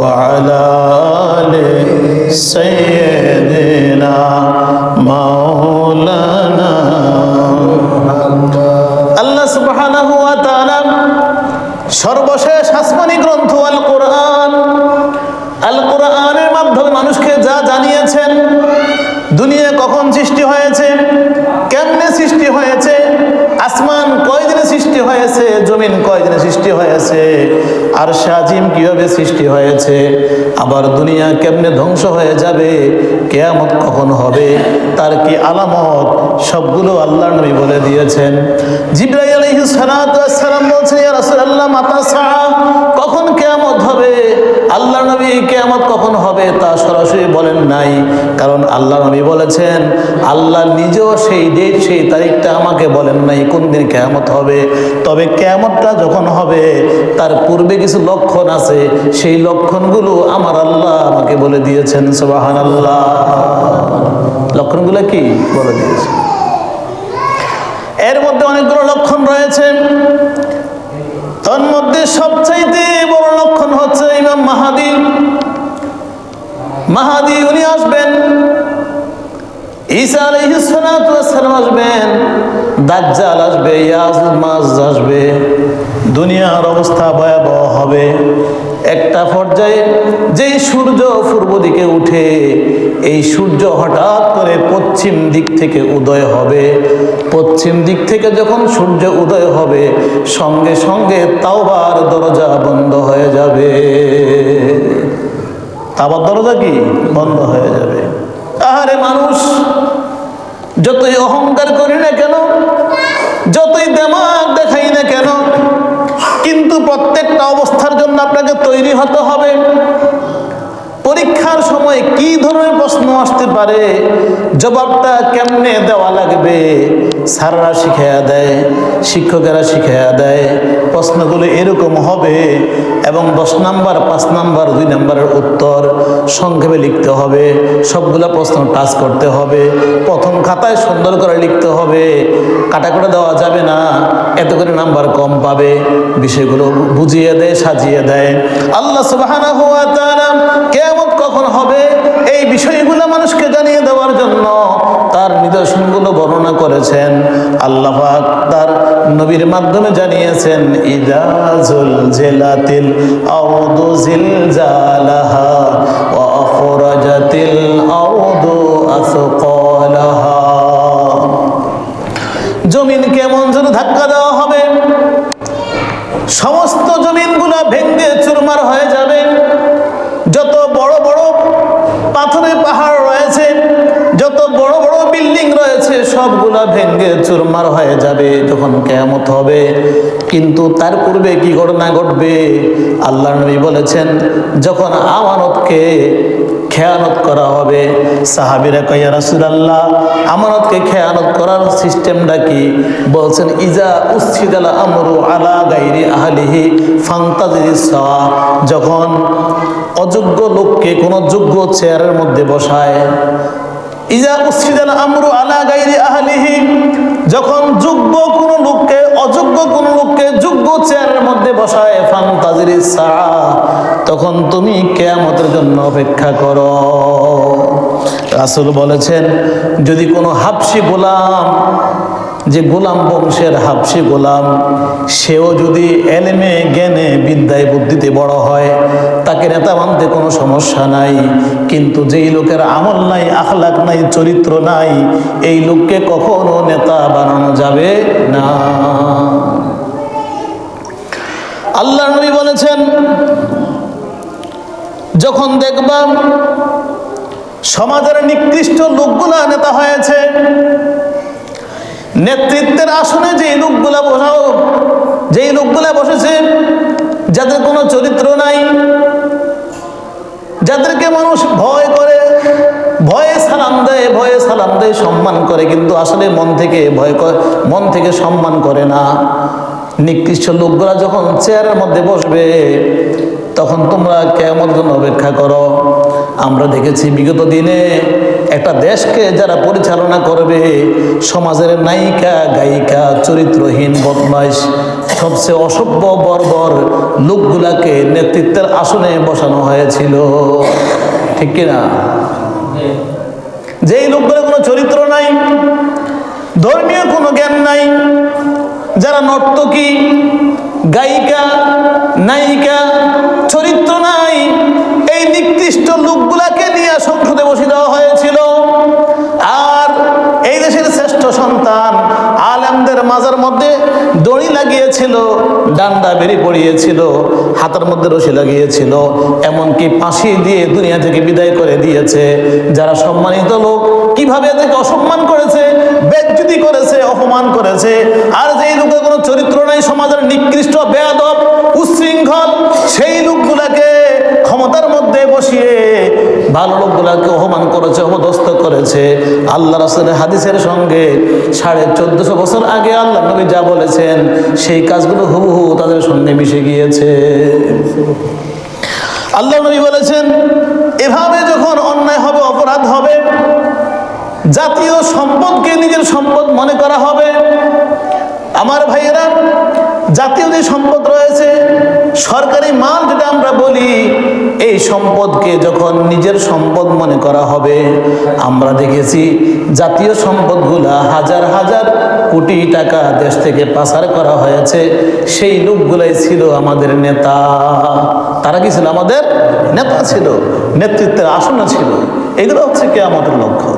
وعلى آل سيدنا مولانا আল্লাহ সুবহানাহু ওয়া তাআলা সর্বশেষ আসমানি গ্রন্থ আল কোরআন আল কোরআনের মাধ্যমে মানুষকে যা জানিয়েছেন দুনিয়া কখন সৃষ্টি হয়েছে হয়েছে, জমিন কয় দিনে সৃষ্টি হয়েছে, আর সাজিম কীভাবে সৃষ্টি হয়েছে, আবার দুনিয়া কেমনে ধ্বংস হয়ে যাবে, কেয়ামত কখন হবে, তার কি আলামত, সবগুলো আল্লাহ নবী বলে দিয়েছেন। সালাতু ওয়াস সালাম বলছেন রাসূলুল্লাহ, মাতা সাআ, কখন কেয়ামত হবে? আল্লাহ নবী কেয়ামত কখন হবে তা সরাসরি বলেন নাই। কারণ আল্লাহ নবী বলেছেন, আল্লাহ নিজেও সেই ডেট সেই তারিখটা আমাকে বলেন নাই কোন দিন কেয়ামত হবে। তবে কেয়ামতটা যখন হবে, তার পূর্বে কিছু লক্ষণ আছে। সেই লক্ষণগুলো আমার আল্লাহ আমাকে বলে দিয়েছেন সুবাহান আল্লাহ লক্ষণগুলো কি? বলে দিয়েছে এর মধ্যে অনেকগুলো লক্ষণ রয়েছে। তার মধ্যে সবচাইতে বড় লক্ষণ হচ্ছে ইমাম মাহাদি। মাহাদি উনি আসবেন, ঈসা ওয়াস আসবেন, দাজ্জাল আসবে ইয়াজমাজ আসবে, দুনিয়ার অবস্থা ভয়াবহ হবে। একটা পর্যায়ে যেই সূর্য পূর্ব দিকে উঠে, এই সূর্য হঠাৎ করে পশ্চিম দিক থেকে উদয় হবে। পশ্চিম দিক থেকে যখন সূর্য উদয় হবে, সঙ্গে সঙ্গে তাওবার দরজা বন্ধ হয়ে যাবে। তাওবার দরজা কি? বন্ধ হয়ে যাবে। আহারে মানুষ, যতই অহংকার করি না কেন, যতই দেমাগ দেখাই না কেন কিন্তু প্রত্যেকটা অবস্থার জন্য আপনাকে তৈরি হতে হবে। পরীক্ষার সময় কি ধরনের প্রশ্ন আসতে পারে? জবাবটা কেমনে দেওয়া লাগবে? স্যাররা শিখাইয়া দেয়, শিক্ষকেরা শিখাইয়া দেয়, প্রশ্নগুলো এরকম হবে এবং দশ নাম্বার, পাঁচ নাম্বার, দুই নাম্বারের উত্তর সংক্ষেপে লিখতে হবে, সবগুলো প্রশ্ন টাচ করতে হবে, প্রথম খাতায় সুন্দর করে লিখতে হবে কাটা করে দেওয়া যাবে না, এত করে নাম্বার কম পাবে, বিষয়গুলো বুঝিয়ে দেয়, সাজিয়ে দেয়। আল্লাহ ওয়া তাআলা কখন হবে? এই বিষয়গুলো মানুষকে জানিয়ে দেওয়ার জন্য তার নিদর্শনগুলো বর্ণনা করেছেন। আল্লাহ তার নবীর মাধ্যমে জানিয়েছেন ইদাজুল জেলাতিল আউদু জিলজালাহা আসকালাহা জমিন কেমন যেন ধাক্কা দেওয়া হবে? সমস্ত জমিনগুলো ভেঙ্গে চুরমার হয়ে যাবে। যত বড় বড় পাথরের পাহাড় রয়েছে, যত বড় বড় বিল্ডিং রয়েছে, সবগুলা ভেঙ্গে চুরমার হয়ে যাবে যখন কেয়ামত হবে। কিন্তু তার পূর্বে কি ঘটনা ঘটবে? আল্লাহ নবী বলেছেন, যখন আমানতকে খেয়ানত করা হবে। সাহাবিরা কয়া রাসুল আল্লাহ আমানতকে খেয়ানত করার সিস্টেমটা কি? বলছেন, ইজা উসিদালা আমরু আলা গাইরি আহলিহি ফান্তাজিরিস সাওয়া যখন অযোগ্য লোককে কোনো যোগ্য চেয়ারের মধ্যে বসায় ইজা উসফিদাল আমরু আলা গাইরি আহলিহি, যখন যোগ্য কোনো লোককে, অযোগ্য কোনো লোককে যোগ্য চেয়ারের মধ্যে বসায়, ফান্তাজিরি সা তখন তুমি কেয়ামতের জন্য অপেক্ষা করো। রাসূল বলেছেন, যদি কোনো হাফসি গোলাম যে গোলাম বংশের হাবশি গোলাম, সেও যদি এলেমে জ্ঞানে বিদ্যায় বুদ্ধিতে বড় হয়, তাকে নেতা মানতে কোনো সমস্যা নাই। কিন্তু যেই লোকের আমল নাই, আখলাক নাই, চরিত্র নাই, এই লোককে কখনো নেতা বানানো যাবে না। আল্লাহ নবী বলেছেন, যখন দেখবাম সমাজের নিকৃষ্ট লোকগুলা নেতা হয়েছে নেতৃত্বের আসনে যে লোকগুলা বসাও, যেই লোকগুলা বসেছে, যাদের কোনো চরিত্র নাই, যাদেরকে মানুষ ভয় করে, ভয়ে সালাম দেয়, ভয়ে সালাম দেয়, সম্মান করে, কিন্তু আসলে মন থেকে ভয় করে মন থেকে সম্মান করে না। নিকৃষ্ট লোকগুলা যখন চেয়ারের মধ্যে বসবে, তখন তোমরা কেমন জন্য অপেক্ষা করো? আমরা দেখেছি বিগত দিনে একটা দেশকে যারা পরিচালনা করবে, সমাজের নায়িকা, গায়িকা, চরিত্রহীন বদমাইশ, সবচেয়ে অসভ্য, বর্বর লোকগুলাকে নেতৃত্বের আসনে বসানো হয়েছিল। ঠিক কিনা? যেই লোকগুলো কোনো চরিত্র নাই, ধর্মীয় কোনো জ্ঞান নাই, যারা নর্তকী, গায়িকা, নায়িকা, চরিত্র নাই, এই নিকৃষ্ট লোকগুলাকে লাগিয়েছিল ডান্ডা বেরি পড়িয়েছিল, হাতের মধ্যে রশি লাগিয়েছিল, এমনকি ফাঁসি দিয়ে দুনিয়া থেকে বিদায় করে দিয়েছে। যারা সম্মানিত লোক, কীভাবে এদেরকে অসম্মান করেছে, বেজ্জুতি করেছে, অপমান করেছে, আর যেই লোকের কোনো চরিত্র নাই, সমাজের নিকৃষ্ট, বেয়াদব ভালো লোকগুলাকে অপমান করেছে, অপদস্থ করেছে। আল্লাহ রাসুলের হাদিসের সঙ্গে সাড়ে চোদ্দশো বছর আগে আল্লাহ নবী যা বলেছেন, সেই কাজগুলো হুবহু তাদের সঙ্গে মিশে গিয়েছে। আল্লাহ নবী বলেছেন, এভাবে যখন অন্যায় হবে, অপরাধ হবে, জাতীয় সম্পদকে নিজের সম্পদ মনে করা হবে। আমার ভাইয়েরা, জাতীয় যে সম্পদ রয়েছে, সরকারি মাল সম্পদকে যখন নিজের সম্পদ মনে করা হবে, আমরা দেখেছি জাতীয় সম্পদগুলা হাজার হাজার কোটি টাকা দেশ থেকে পাচার করা হয়েছে। সেই লোকগুলাই ছিল আমাদের নেতা। তারা কি ছিল? আমাদের নেতা ছিল, নেতৃত্বের আসনে ছিল। এগুলো হচ্ছে কে আমাদের লক্ষ্য